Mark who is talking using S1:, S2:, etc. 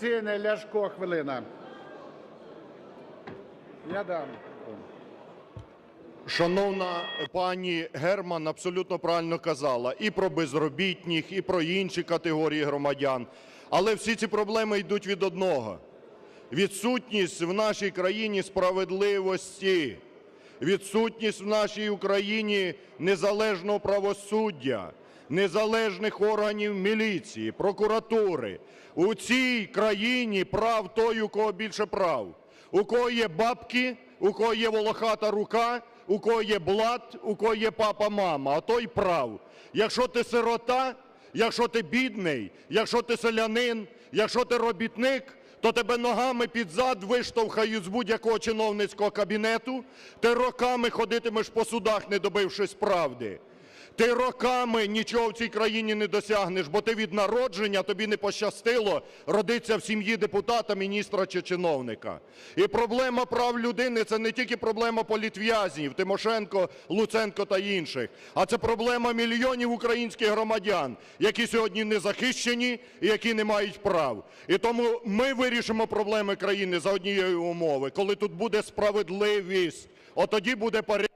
S1: Ціни Ляшко, хвилина. Я дам.
S2: Шановна пані Герман абсолютно правильно казала і про безробітних, і про інші категорії громадян. Але всі ці проблеми йдуть від одного: відсутність в нашій країні справедливості, відсутність в нашій Україні незалежного правосуддя, незалежних органів міліції, прокуратури. У цій країні прав той, у кого більше прав. У кого є бабки, у кого є волохата рука, у кого є блат, у кого є папа, мама, а той прав. Якщо ти сирота, якщо ти бідний, якщо ти селянин, якщо ти робітник, то тебе ногами під зад виштовхають з будь-якого чиновницького кабінету, ти роками ходитимеш по судах, не добившись правди. Ти роками нічого в цій країні не досягнеш, бо ти від народження тобі не пощастило родитися в сім'ї депутата, міністра чи чиновника. І проблема прав людини – це не тільки проблема політв'язнів Тимошенко, Луценко та інших, а це проблема мільйонів українських громадян, які сьогодні не захищені і які не мають прав. І тому ми вирішимо проблеми країни за однієї умови, коли тут буде справедливість. От тоді буде порядок.